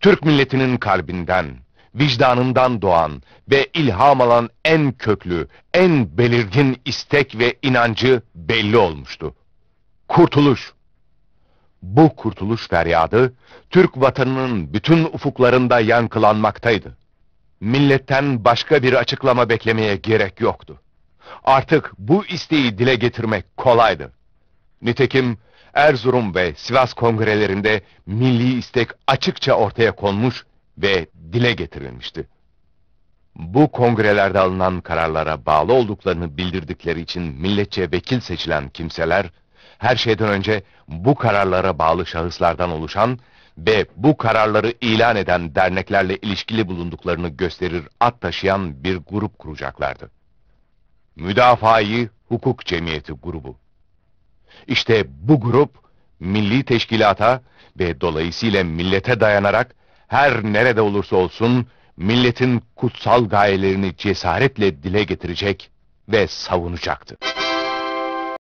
Türk milletinin kalbinden, vicdanından doğan ve ilham alan en köklü, en belirgin istek ve inancı belli olmuştu. Kurtuluş. Bu kurtuluş feryadı, Türk vatanının bütün ufuklarında yankılanmaktaydı. Milletten başka bir açıklama beklemeye gerek yoktu. Artık bu isteği dile getirmek kolaydı. Nitekim Erzurum ve Sivas kongrelerinde milli istek açıkça ortaya konmuş ve dile getirilmişti. Bu kongrelerde alınan kararlara bağlı olduklarını bildirdikleri için milletçe vekil seçilen kimseler, her şeyden önce bu kararlara bağlı şahıslardan oluşan ve bu kararları ilan eden derneklerle ilişkili bulunduklarını gösterir at taşıyan bir grup kuracaklardı. Müdafaa-i Hukuk Cemiyeti grubu. İşte bu grup milli teşkilata ve dolayısıyla millete dayanarak her nerede olursa olsun milletin kutsal gayelerini cesaretle dile getirecek ve savunacaktı.